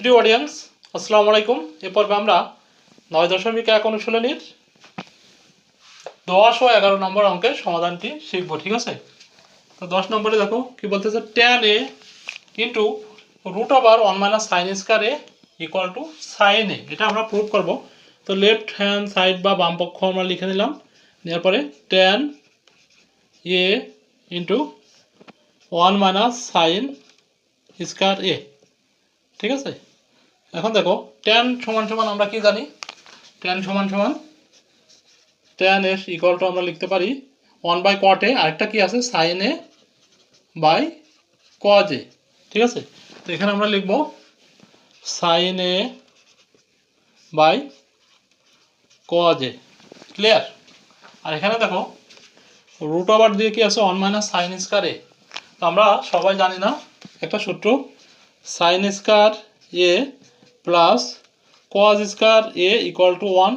প্রিয় অডিয়েন্স আসসালামু আলাইকুম। এ পর্বে আমরা নয় দশমিক এক অনুশীলনীর দশ ও এগারো নম্বর অঙ্কের সমাধানটি শিখব, ঠিক আছে? তো দশ নম্বরে দেখো, কি বলতেছে? Tan A into root over one minus sine square A equal to sine A এটা আমরা প্রুভ করব। তো লেফট হ্যান্ড সাইড বা বাম পক্ষ আমরা লিখে নিলাম। নেওয়ার পরে tan A into one minus sine square A ঠিক আছে? এখন দেখো ট্যান সমান সমান আমরা কি জানি? ট্যান সমান সমান ট্যান এস ইকুয়াল টু আমরা লিখতে পারি ওয়ান বাই কট এ আরেকটা কি আছে? সাইন এ বাই কজ ঠিক আছে? তো এখানে আমরা লিখব sine A by cos clear আর এখানে দেখো রুট ওভার দিয়ে কি আছে? One minus sine square A তো আমরা সবাই জানি না একটা সূত্র sine square A plus cos square A equal to one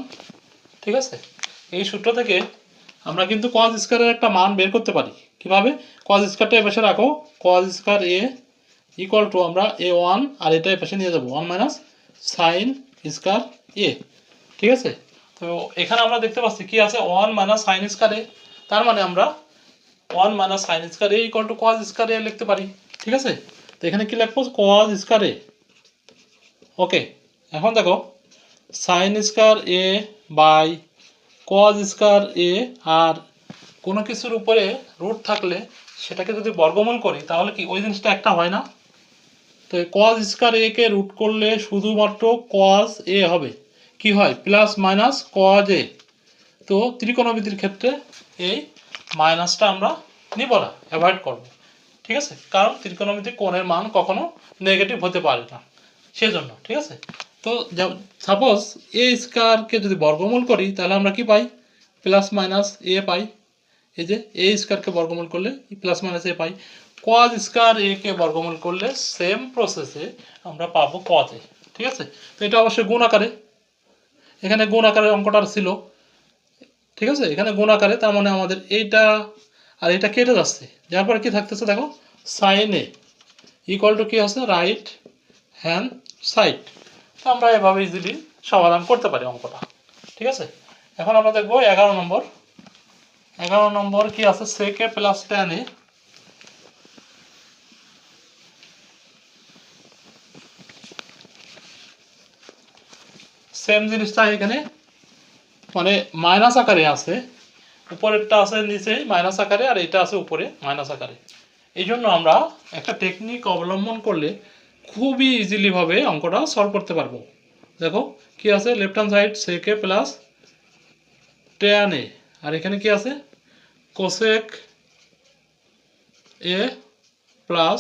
ঠিক আছে? এই সূত্র থেকে আমরা কিন্তু কোয়াজ স্কোয়ারের একটা মান বের করতে পারি। কীভাবে? কোয়াজ স্কোয়ারটা এপাশে রাখো। Cos square A equal to আমরা এ ওয়ান আর এটা এপাশে নিয়ে যাব। One minus sine square A ঠিক আছে? তো এখানে আমরা দেখতে পাচ্ছি কি আছে? One minus sine square A তার মানে আমরা one minus sine square A equal to cos square A লিখতে পারি। ঠিক আছে? তো এখানে কি লিখব? কোয়াজ স্কোয়ার এ ওকে, এখন দেখো sine square A by cos square A আর কোনো কিছুর উপরে রুট থাকলে সেটাকে যদি বর্গমূল করি, তাহলে কি ওই জিনিসটা একটা হয় না? তো কজ স্কোয়ার এ কে রুট করলে শুধুমাত্র কজ এ হবে। কি হয়? প্লাস মাইনাস কজ এ তো ত্রিকোণমিতির ক্ষেত্রে এই মাইনাসটা আমরা নিব না অ্যাভয়েড করব। ঠিক আছে? কারণ ত্রিকোণমিতি কোণের মান কখনো নেগেটিভ হতে পারে না। সেজন্য, ঠিক আছে? তো সাপোজ এ স্কোয়ারকে যদি বর্গমূল করি, তাহলে আমরা কি পাই? প্লাস মাইনাস এ পাই। এই যে এ স্কোয়ারকে বর্গমূল করলে প্লাস মাইনাস এ পাই। কোয়াজ স্কোয়ার এ কে বর্গমূল করলে সেম প্রসেসে আমরা পাবো কজ এ ঠিক আছে? তো এটা অবশ্যই গুণ আকারে। এখানে গুণ আকারের অঙ্কটা ছিল। ঠিক আছে? এখানে গুণ আকারে, তার মানে আমাদের এইটা আর এটা কেটে যাচ্ছে। যার পরে কি থাকতেছে, দেখো? সাইন এ ইকুয়াল টু কি আছে? Right hand side. তো আমরা এভাবে ইজিলি সমাধান করতে পারি অঙ্কটা। ঠিক আছে? এখন আমরা দেখব এগারো নম্বর। এগারো নম্বর কি আছে? সেকে প্লাস টেন সেম জিনিসটা এখানে মানে মাইনাস আকারে আছে। উপরেরটা আছে নিচে মাইনাস আকারে আর এটা আছে উপরে মাইনাস আকারে। এই জন্য আমরা একটা টেকনিক অবলম্বন করলে খুবই ইজিলিভাবে অঙ্কটা সলভ করতে পারব। দেখো, কি আছে? Left hand side sec A plus tan A আর এখানে কি আছে? কোসেক এ প্লাস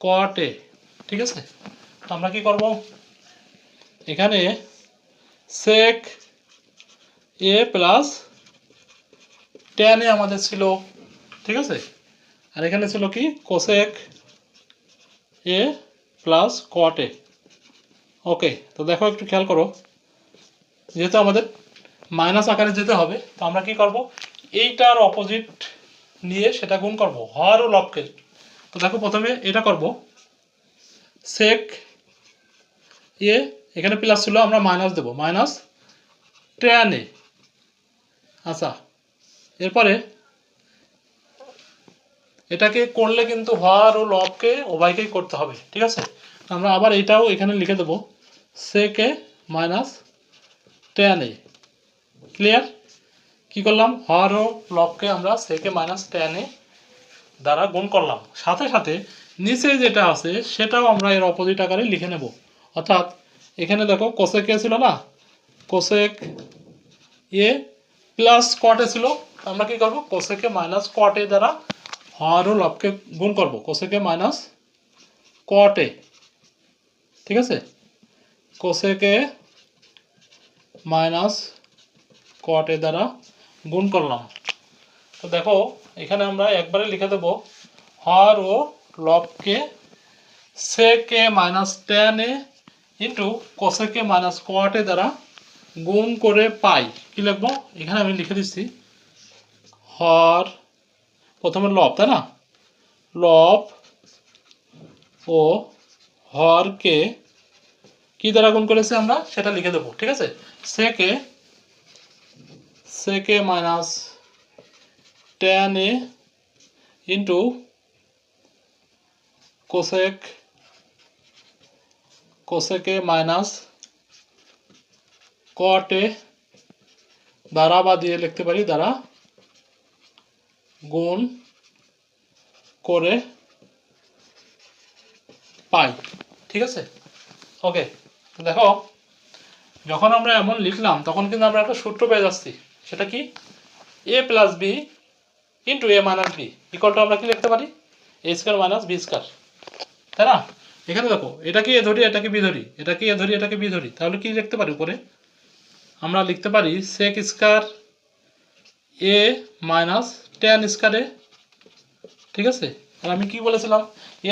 কট এ ঠিক আছে? আমরা কি করব? এখানে সেক এ প্লাস টেন এ আমাদের ছিল। ঠিক আছে? আর এখানে ছিল কি? কোসেক এ প্লাস কট ওকে তো দেখো একটু খেয়াল করো। যেহেতু আমাদের মাইনাস আকারে যেতে হবে, তো আমরা কি করব? এইটার অপোজিট নিয়ে সেটা গুণ করব, হর ও লবকে। তো দেখো প্রথমে এটা করব। সেক এ এখানে প্লাস ছিল, আমরা মাইনাস দেব। মাইনাস টেন এ আচ্ছা এরপরে এটাকে করলে কিন্তু হর ও লবকে উভয়কেই করতে হবে, ঠিক আছে? আমরা আবার এটাও এখানে লিখে দেবো সেকে মাইনাস টেন এ। ক্লিয়ার কি করলাম? হর ও লবকে আমরা সেকে মাইনাস টেন এ দ্বারা গুণ করলাম। সাথে সাথে নিচে যেটা আছে, সেটাও আমরা এর অপোজিট আকারে লিখে নেব। অর্থাৎ এখানে দেখো কোসেক ছিল না? কোসেক এ প্লাস কটে ছিল। আমরা কি করব? কোসেকে মাইনাস কটে দ্বারা হর ও লবকে গুণ করব। কোসেকে মাইনাস কটে ঠিক আছে? কোসেকে মাইনাস কটে দ্বারা গুণ করলাম। তো দেখো, এখানে আমরা একবারে লিখে দেব, হর ও লবকে sec A minus tan into cosec A minus cot A দ্বারা গুণ করে পাই। কি লিখব? এখানে আমি লিখে দিচ্ছি, হর প্রথমে লব, তাই না? লব ও হরকে কি দ্বারা গুণ করেছি আমরা? সেটা লিখে দেবো, ঠিক আছে? Sec A sec A minus tan A into cosec cosec A minus cot A দ্বারা বা দিয়ে লিখতে পারি, দ্বারা গুণ করে পাই। ঠিক আছে? ওকে দেখো, যখন আমরা এমন লিখলাম, তখন কিন্তু আমরা একটা সূত্র পেয়ে যাচ্ছি। সেটা কি? A plus B into A minus B equal to আমরা কি লিখতে পারি? A square minus B square তাই না? এখানে দেখো, এটা কি এ ধরি এটাকে বি ধরি? এটা কি এ ধরি এটাকে বি ধরি? তাহলে কি লিখতে পারি উপরে? আমরা লিখতে পারি sec square A minus tan square ঠিক আছে? আর আমি কি বলেছিলাম?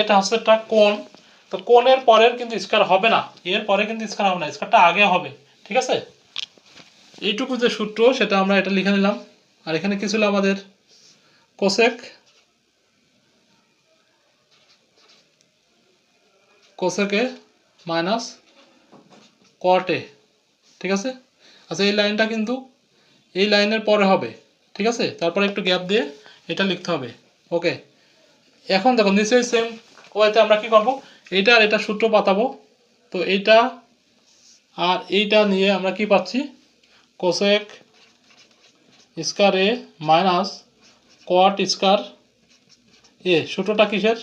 এটা হচ্ছে একটা কোণ। তো কোণের পরের কিন্তু স্কোয়ার হবে না। এর পরে কিন্তু স্কোয়ার হবে না। স্কোয়ারটা আগে হবে। ঠিক আছে? এইটুকু যে সূত্র, সেটা আমরা এটা লিখে নিলাম। আর এখানে কি ছিল আমাদের? কোসেক। কোসেকে মাইনাস কটে ঠিক আছে? আচ্ছা এই লাইনটা কিন্তু এই লাইনের পরে হবে। ঠিক আছে? তারপরে একটু গ্যাপ দিয়ে এটা লিখতে হবে। ওকে এখন দেখো, নিশ্চয়ই সেম ওয়েতে আমরা কি করব? এইটা আর এটা সূত্র পাতাবো। তো এইটা আর এইটা নিয়ে আমরা কি পাচ্ছি? Cosec scar A minus কোয়াট scar A সূত্রটা কিসের?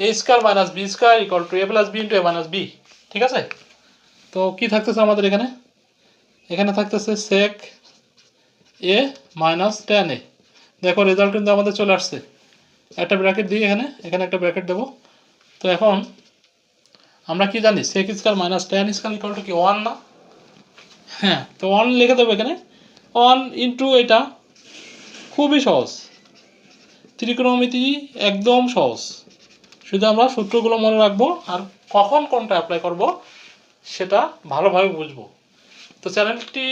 A square minus B square equal to A plus B into A minus B ঠিক আছে? তো কি থাকতেছে আমাদের এখানে? এখানে থাকতেছে সেক এ মাইনাস টেন এ দেখো রেজাল্ট কিন্তু আমাদের চলে আসছে। একটা ব্র্যাকেট দিই এখানে এখানে একটা ব্র্যাকেট দেবো। তো এখন আমরা কি জানি sec square minus tan square equal কি ওয়ান না? হ্যাঁ তো ওয়ান লিখে দেবো এখানে। ওয়ান ইন্টু এটা খুবই সহজ। ত্রিকোণমিতি একদম সহজ। শুধু আমরা সূত্রগুলো মনে রাখব, আর কখন কোনটা অ্যাপ্লাই করব, সেটা ভালোভাবে বুঝব। তো চ্যানেলটি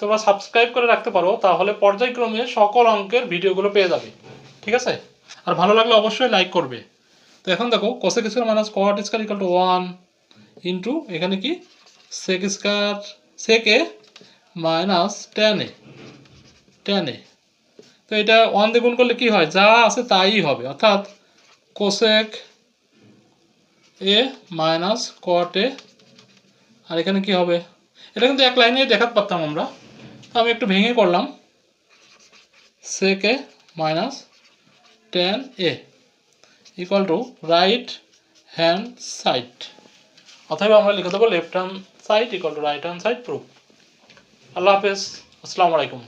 তোমরা সাবস্ক্রাইব করে রাখতে পারো, তাহলে পর্যায়ক্রমে সকল অঙ্কের ভিডিওগুলো পেয়ে যাবে। ঠিক আছে? আর ভালো লাগলে অবশ্যই লাইক করবে। তো এখন দেখো cosec square minus cot square equal to one into এখানে কি? Sec square sec A minus tan A tan A. তো এটা ওয়ান দিয়ে গুণ করলে কি হয়? যা আছে তাই হবে। অর্থাৎ কোসেক এ মাইনাস কট এ, আর এখানে কি হবে? এটা কিন্তু এক লাইনে দেখাতে পারতাম আমরা। তো আমি একটু ভেঙে করলাম। Sec A minus tan A equal to right hand side অথবা আমরা লিখে দেবো left hand side equal to right hand side proof আল্লাহ হাফেজ। আসসালামু আলাইকুম।